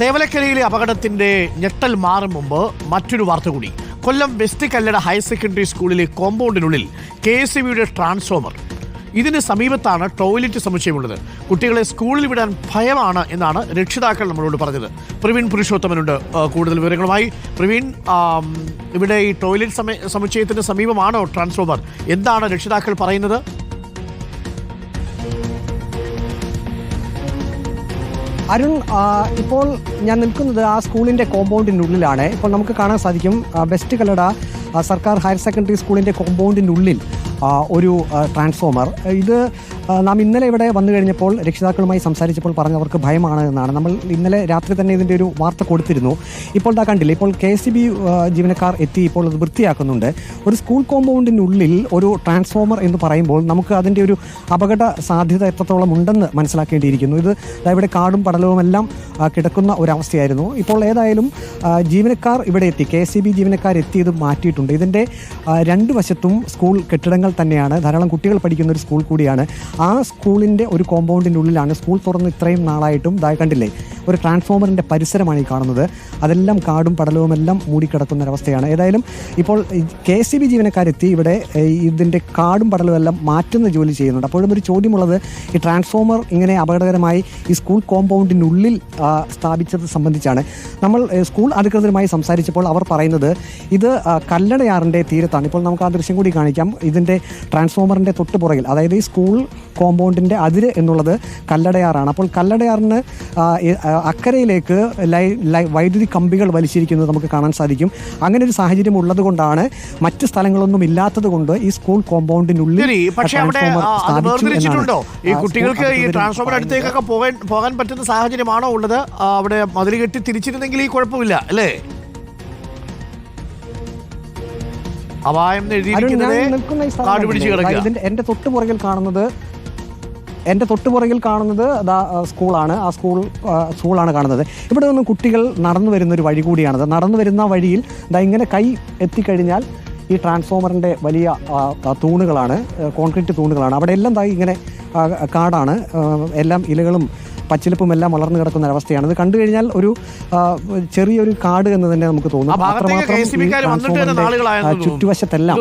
തേവലക്കരയിലെ അപകടത്തിന്റെ ഞെട്ടൽ മാറും മുമ്പ് മറ്റൊരു വാർത്ത കൂടി. Kollam west Kallada higher secondary സ്കൂളിലെ കോമ്പൗണ്ടിനുള്ളിൽ കെ എസ് ബിയുടെ ട്രാൻസ്ഫോമർ. ഇതിന് സമീപത്താണ് ടോയ്ലറ്റ് സമുച്ചയമുള്ളത്. കുട്ടികളെ സ്കൂളിൽ വിടാൻ ഭയമാണ് എന്നാണ് രക്ഷിതാക്കൾ നമ്മളോട് പറഞ്ഞത്. പ്രവീൺ പുരുഷോത്തമനുണ്ട്. കൂടുതൽ വിവരങ്ങളുമായി. പ്രവീൺ ഇവിടെ ഈ ടോയ്ലറ്റ് സമുച്ചയത്തിന് സമീപമാണോ ട്രാൻസ്ഫോമർ? എന്താണ് രക്ഷിതാക്കൾ പറയുന്നത്? അരുൺ ഇപ്പോൾ ഞാൻ നിൽക്കുന്നത് ആ സ്കൂളിന്റെ കോമ്പൗണ്ടിനുള്ളിലാണ് ഇപ്പോൾ നമുക്ക് കാണാൻ സാധിക്കും ബെസ്റ്റ് കല്ലട സർക്കാർ ഹയർ സെക്കൻഡറി സ്കൂളിന്റെ കോമ്പൗണ്ടിനുള്ളിൽ ഒരു ട്രാൻസ്ഫോമർ. ഇത് നാം ഇന്നലെ ഇവിടെ വന്നു കഴിഞ്ഞപ്പോൾ രക്ഷിതാക്കളുമായി സംസാരിച്ചപ്പോൾ പറഞ്ഞവർക്ക് ഭയമാണ് എന്നാണ്. നമ്മൾ ഇന്നലെ രാത്രി തന്നെ ഇതിന്റെ ഒരു വാർത്ത കൊടുത്തിരുന്നു. ഇപ്പോൾ ഇതാ കണ്ടില്ല ഇപ്പോൾ കെ എസ് ബി ജീവനക്കാർ എത്തി ഇപ്പോൾ അത് വൃത്തിയാക്കുന്നുണ്ട്. ഒരു സ്കൂൾ കോമ്പൗണ്ടിനുള്ളിൽ ഒരു ട്രാൻസ്ഫോമർ എന്ന് പറയുമ്പോൾ നമുക്ക് അതിന്റെ ഒരു അപകട സാധ്യത എത്രത്തോളം ഉണ്ടെന്ന് മനസ്സിലാക്കേണ്ടിയിരിക്കുന്നു. ഇത് ഇവിടെ കാടും പടലവും എല്ലാം കിടക്കുന്ന ഒരവസ്ഥയായിരുന്നു. ഇപ്പോൾ ഏതായാലും ജീവനക്കാർ ഇവിടെ എത്തി. കെ എസ് ബി ജീവനക്കാർ എത്തി ഇത് മാറ്റിയിട്ടുണ്ട് ഇതിന്റെ രണ്ട് വശത്തും സ്കൂൾ കെട്ടിടങ്ങൾ തന്നെയാണ്. ധാരാളം കുട്ടികൾ പഠിക്കുന്ന ഒരു സ്കൂൾ കൂടിയാണ്. ആ സ്കൂളിന്റെ ഒരു കോമ്പൗണ്ടിന്റെ ഉള്ളിലാണ് സ്കൂൾ തുറന്ന് ഇത്രയും നാളായിട്ടും ഇതായി കണ്ടില്ലേ? ഒരു ട്രാൻസ്ഫോമറിന്റെ പരിസരമാണ് ഈ കാണുന്നത്. അതെല്ലാം കാടും പടലവും എല്ലാം മൂടിക്കിടക്കുന്ന ഒരവസ്ഥയാണ്. ഏതായാലും ഇപ്പോൾ കെ സി ബി ജീവനക്കാരെത്തി. ഇവിടെ ഇതിന്റെ കാടും പടലവും എല്ലാം മാറ്റുന്ന ജോലി ചെയ്യുന്നുണ്ട്. അപ്പോഴും ഒരു ചോദ്യമുള്ളത് ഈ ട്രാൻസ്ഫോമർ ഇങ്ങനെ അപകടകരമായി ഈ സ്കൂൾ കോമ്പൗണ്ടിനുള്ളിൽ സ്ഥാപിച്ചത് സംബന്ധിച്ചാണ്. നമ്മൾ സ്കൂൾ അധികൃതരുമായി സംസാരിച്ചപ്പോൾ അവർ പറയുന്നത് ഇത് കല്ലടയാറിന്റെ തീരത്താണ്. ഇപ്പോൾ നമുക്ക് ആ ദൃശ്യം കൂടി കാണിക്കാം. ഇതിന്റെ ട്രാൻസ്ഫോമറിന്റെ തൊട്ട് പുറകിൽ അതായത് ഈ സ്കൂൾ കോമ്പൗണ്ടിന്റെ അതിര് എന്നുള്ളത് കല്ലടയാറാണ്. അപ്പോൾ കല്ലടയാറിന് അക്കരയിലേക്ക് ലൈ ലൈ വൈദ്യുതി കമ്പികൾ വലിച്ചിരിക്കുന്നത് നമുക്ക് കാണാൻ സാധിക്കും. അങ്ങനെ ഒരു സാഹചര്യം ഉള്ളത് കൊണ്ടാണ് മറ്റ് സ്ഥലങ്ങളൊന്നും ഇല്ലാത്തത് കൊണ്ട് ഈ സ്കൂൾ കോമ്പൗണ്ടിനുള്ളിൽ ഈ കുട്ടികൾക്ക് ഈ ട്രാൻസ്ഫോമർ അടുത്തേക്കൊക്കെ പോകാൻ പോകാൻ പറ്റുന്ന സാഹചര്യമാണോ ഉള്ളത്? അവിടെ മതിൽ കെട്ടി തിരിച്ചിരുന്നെങ്കിൽ ഈ കുഴപ്പമില്ല അല്ലേ? കിടക്കുക. എഴുതിയിരിക്കുന്നത് എന്റെ തൊട്ട് പുറകിൽ കാണുന്നത് എന്റെ തൊട്ട് പുറകിൽ കാണുന്നത് അതാ സ്കൂളാണ്. ആ സ്കൂൾ സ്കൂളാണ് കാണുന്നത്. ഇവിടെ നിന്നും കുട്ടികൾ നടന്നു വരുന്ന ഒരു വഴി കൂടിയാണത്. നടന്നു വരുന്ന വഴിയിൽ ദാ ഇങ്ങനെ കൈ എത്തിക്കഴിഞ്ഞാൽ ഈ ട്രാൻസ്ഫോമറിന്റെ വലിയ തൂണുകളാണ് കോൺക്രീറ്റ് തൂണുകളാണ്. അവിടെ എല്ലാം ഇങ്ങനെ കാടാണ്. എല്ലാം ഇലകളും പച്ചിലപ്പും എല്ലാം വളർന്നു കിടക്കുന്ന ഒരവസ്ഥയാണ്. ഇത് കണ്ടു കഴിഞ്ഞാൽ ഒരു ചെറിയൊരു കാട് എന്ന് തന്നെ നമുക്ക് തോന്നും. അത്രമാത്രം. ചുറ്റുവശത്തെല്ലാം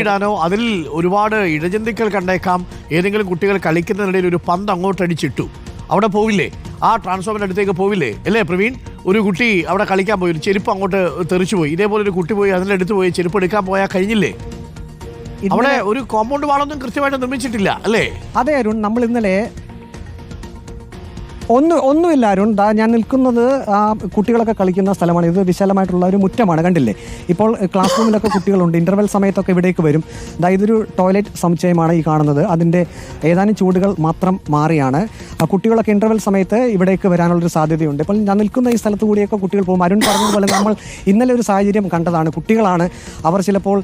ഇടാനോ അതിൽ ഒരുപാട് ഇഴജന്തുക്കൾ കണ്ടേക്കാം. ഏതെങ്കിലും കുട്ടികൾ കളിക്കുന്നതിനിടയിൽ ഒരു പന്ത് അങ്ങോട്ടടിച്ചിട്ടു അവിടെ പോവില്ലേ? ആ ട്രാൻസ്ഫോമിന്റെ അടുത്തേക്ക് പോവില്ലേ? അല്ലേ പ്രവീൺ? ഒരു കുട്ടി അവിടെ കളിക്കാൻ പോയി. ഒരു ചെരുപ്പ് അങ്ങോട്ട് തെറിച്ചു പോയി ഇതേപോലെ ഒരു കുട്ടി പോയി അതിന്റെ അടുത്ത് പോയി ചെരുപ്പ് എടുക്കാൻ പോയാൽ കഴിഞ്ഞില്ലേ? അവിടെ ഒരു കോമ്പൗണ്ട് വാളൊന്നും കൃത്യമായിട്ട് നിർമ്മിച്ചിട്ടില്ല അല്ലേ? അതെ അരുൺ നമ്മൾ ഇന്നലെ ഒന്നും ഒന്നുമില്ല അരുൺ. ദാ ഞാൻ നിൽക്കുന്നത് ആ, കുട്ടികളൊക്കെ കളിക്കുന്ന സ്ഥലമാണ്. ഇത് വിശാലമായിട്ടുള്ള ഒരു മുറ്റമാണ് കണ്ടില്ലേ? ഇപ്പോൾ ക്ലാസ് റൂമിലൊക്കെ കുട്ടികളുണ്ട്. ഇന്റർവെൽ സമയത്തൊക്കെ ഇവിടേക്ക് വരും. ദാ ഇതൊരു ടോയ്ലറ്റ് സമുച്ചയമാണ് ഈ കാണുന്നത്. അതിന്റെ ഏതാനും ചൂടുകൾ മാത്രം മാറിയാണ്. ആ, കുട്ടികളൊക്കെ ഇന്റർവെൽ സമയത്ത് ഇവിടേക്ക് വരാനുള്ളൊരു സാധ്യതയുണ്ട്. ഇപ്പോൾ ഞാൻ നിൽക്കുന്ന ഈ സ്ഥലത്ത് കൂടിയൊക്കെ കുട്ടികൾ പോകും. അരുൺ പറഞ്ഞതുപോലെ നമ്മൾ ഇന്നലെ ഒരു സാഹചര്യം കണ്ടതാണ്. കുട്ടികളാണ് അവർ ചിലപ്പോൾ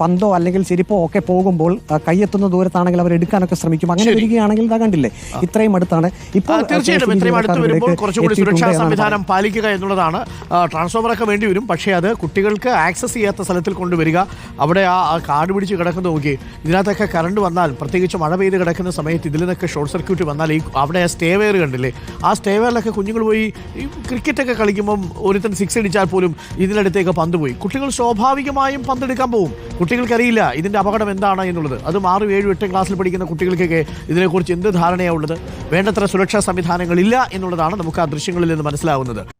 പന്തോ അല്ലെങ്കിൽ ചെരിപ്പോ ഒക്കെ പോകുമ്പോൾ കൈയെത്തുന്ന ദൂരത്താണെങ്കിൽ അവർ എടുക്കാനൊക്കെ ശ്രമിക്കും. അങ്ങനെ വരികയാണെങ്കിൽ ഇതാ കണ്ടില്ലേ? ഇത്രയും അടുത്താണ്. ഇപ്പോൾ തീർച്ചയായിട്ടും. ഇത്രയും അടുത്ത് വരുമ്പോൾ കുറച്ചുകൂടി സുരക്ഷാ സംവിധാനം പാലിക്കുക എന്നുള്ളതാണ്. ട്രാൻസ്ഫോമറൊക്കെ വേണ്ടി വരും. പക്ഷേ അത് കുട്ടികൾക്ക് ആക്സസ് ചെയ്യാത്ത സ്ഥലത്തിൽ കൊണ്ടുവരിക. അവിടെ ആ കാട് പിടിച്ച് കിടക്കുന്ന നോക്കി. ഇതിനകത്തൊക്കെ കറണ്ട് വന്നാൽ പ്രത്യേകിച്ച് മഴ പെയ്ത് കിടക്കുന്ന സമയത്ത് ഇതിൽ നിന്നൊക്കെ ഷോർട്ട് സർക്യൂട്ട് വന്നാൽ ഈ അവിടെ ആ സ്റ്റേ വെയർ കണ്ടില്ലേ? ആ സ്റ്റേ വെയറിലൊക്കെ കുഞ്ഞുങ്ങൾ പോയി ഈ ക്രിക്കറ്റൊക്കെ കളിക്കുമ്പം ഒരുത്തൻ സിക്സ് അടിച്ചാൽ പോലും ഇതിനടുത്തേക്ക് പന്ത് പോയി. കുട്ടികൾ സ്വാഭാവികമായും പന്തെടുക്കാൻ പോകും. കുട്ടികൾക്കറിയില്ല ഇതിന്റെ അപകടം എന്താണ് എന്നുള്ളത്. അത് ആറും ഏഴും എട്ടും ക്ലാസ്സിൽ പഠിക്കുന്ന കുട്ടികൾക്കൊക്കെ ഇതിനെക്കുറിച്ച് എന്ത് ധാരണയാണ് ഉള്ളത്? വേണ്ടത്ര സുരക്ഷാ സംവിധാനങ്ങളില്ല എന്നുള്ളതാണ് നമുക്ക് ആ ദൃശ്യങ്ങളിൽ നിന്ന് മനസ്സിലാവുന്നത്.